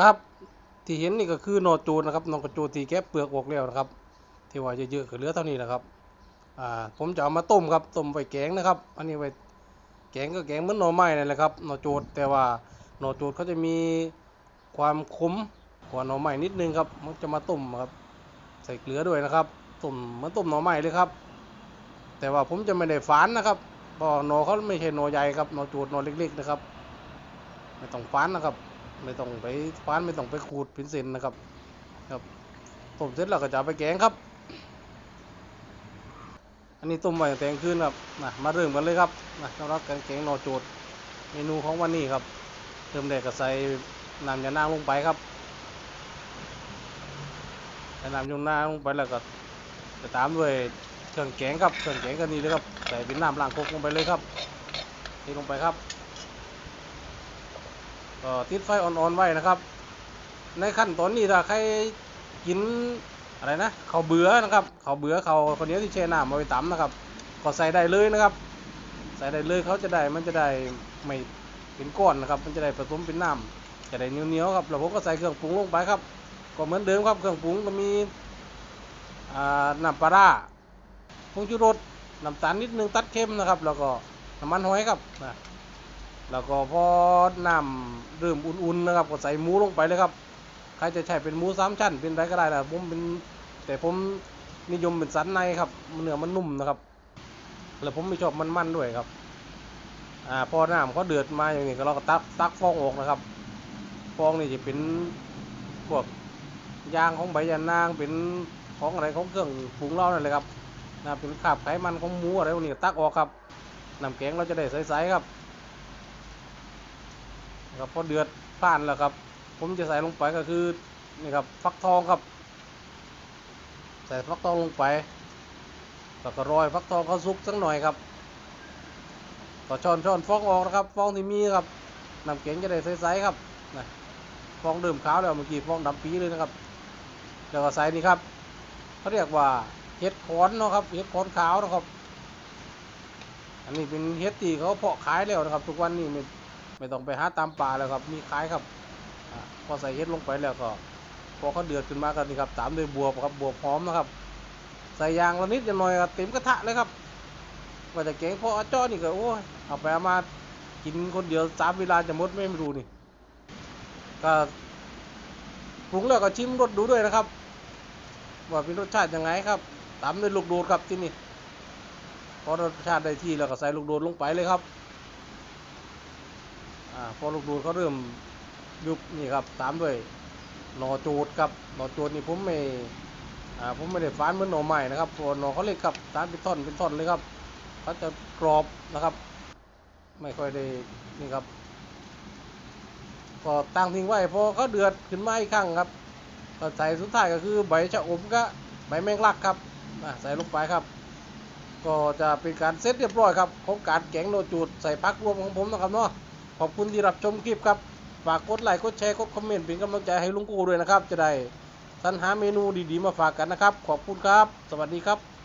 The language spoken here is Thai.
ครับ ที่เห็นนี่ก็คือโนจูนนะครับนองกระจูนที่แกะเปลือกออกแล้วนะครับ ที่ว่าเยอะๆก็เหลือเท่านี้แหละครับอ่าผมจะเอามาต้มครับต้มไว้แกงนะครับ อันนี้ไว้แกงก็แกงเหมือนหน่อไม้นั่นแหละครับหน่อโจดแต่ว่าหน่อโจดเขาจะมีความขมกว่าหน่อไม้นิดนึงครับมันจะมาต้มครับ ใส่เกลือด้วยนะครับต้มเหมือนต้มหน่อไม้เลยครับ แต่ว่าผมจะไม่ได้ฝานนะครับเพราะหน่อเขาไม่ใช่หน่อใหญ่ครับหน่อโจดหน่อเล็ก ๆนะครับ ไม่ต้องฝานนะครับ ไม่ต้องไปฝานไม่ต้องไปขูดเป็นเส้นนะครับครับต้มเสร็จแล้วก็จะไปแกงครับ อันนี้ต้มไว้ตั้งแต่งคืนครับนะมาเริ่มกันเลยครับนะสำหรับการแกงนอโจดเมนูของวันนี้ครับเริ่มแรกก็ใส่น้ำยาหน้าลงไปครับใส่น้ำยานาลงไปแล้วก็จะตามด้วยเครื่องแกงครับเครื่องแกงก็นี่เลยครับใส่เป็นน้ำล้างคกลงไปเลยครับนี่ลงไปครับ ก็ติดไฟอ่อนๆไว้นะครับ ในขั้นตอนนี้ถ้าใครกินอะไรนะเขาเบื่อนะครับเขาเบื่อเขาคนนี้ที่แช่น้ำเอาไปตำนะครับก็ใส่ได้เลยนะครับ ใส่ได้เลยเขาจะได้มันจะได้ไม่เป็นก้อนนะครับ มันจะได้ผสมเป็นน้ำจะได้เหนียวๆครับแล้วผมก็ใส่เครื่องปรุงลงไปครับก็เหมือนเดิมครับเครื่องปรุงก็มีน้ำปลาร้าผงชูรสน้ำตาลนิดนึงตัดเค็มนะครับ แล้วก็น้ำมันหอยครับนะ แล้วก็พอน้ำเริ่มอุ่นๆนะครับก็ใส่หมูลงไปเลยครับ ใครจะใช้เป็นหมูสามชั้นเป็นไรก็ได้นะผมเป็นแต่ผมนิยมเป็นสันในครับเนื้อมันนุ่มนะครับ แล้วผมไม่ชอบมันมันๆด้วยครับอ่าพอน้ำเขาเดือดมาอย่างนี้ก็เราก็ตักตักฟองออกนะครับ ฟองนี่จะเป็นพวกยางของใบยานางเป็นของอะไรของเครื่องปรุงเรานั่นเลยครับนะเป็นขาบไขมันของหมูอะไรพวกนี้ตักออกครับน้ำแกงเราจะได้ใสๆครับ ครับพอเดือดผ่านแล้วครับ ผมจะใส่ลงไปก็คือนี่ครับฟักทองครับ ใส่ฟักทองลงไปแล้วก็โรยฟักทองเขาสุกสักหน่อยครับก็ช้อนช้อนฟองออกนะครับฟองที่มีครับน้ำแกงจะได้ใสๆครับนะฟองเดิมขาวแล้วเมื่อกี้ฟองดำปีเลยนะครับแล้วก็ใส่นี่ครับเขาเรียกว่าเห็ดขอนเนาะครับเห็ดขอนขาวนะครับ อันนี้เป็นเห็ดที่เขาเพาะขายแล้วนะครับ ทุกวันนี้ ไม่ต้องไปหาตามป่าแล้วครับ มีขายครับอพอใส่เห็ดลงไปแล้วก็พอเขาเดือดขึ้นมากันนี่ครับตามด้วยบวบครับบวบหอมนะครับ ใส่ยางละนิดจะหน่อยครับเต็มกระทะเลยครับว่าจะเก่งพออาจ้อนี่ก็โอ้ยเอาไปเอามากินคนเดียวสามเวลาจะหมดไม่รู้นี่ก็ปรุงแล้วก็ชิมรสดูด้วยนะครับ ว่าเป็นรสชาติยังไงครับตามด้วยลูกโดดครับที่นี่พอรสชาติได้ที่แล้วก็ใส่ลูกโดดลงไปเลยครับ อ่าพอลูกโดดเขาเริ่มยุบนี่ครับตามด้วยหน่อโจดครับหน่อโจดนี่ผมไม่อ่าผมไม่ได้ฟานเหมือนหน่อใหม่นะครับเพราะหน่อเขาเล็กครับตามเป็นท่อนเป็นท่อนเลยครับเขาจะกรอบนะครับ ไม่ค่อยได้นี่ครับก็ตั้งทิ้งไว้พอเขาเดือดขึ้นมาอีกครั้งครับก็ใส่สุดท้ายก็คือใบชะอมก็ใบแมงลักครับใส่ลงไปครับ ก็จะเป็นการเซตเรียบร้อยครับของการแกงโนจูดใส่พักรวมของผมนะครับเนาะ ขอบคุณที่รับชมคลิปครับ ฝากกดไลค์ กดแชร์ กดคอมเมนต์เป็นกำลังใจให้ลุงกูด้วยนะครับ จะได้สรรหาเมนูดีๆมาฝากกันนะครับ ขอบคุณครับ สวัสดีครับ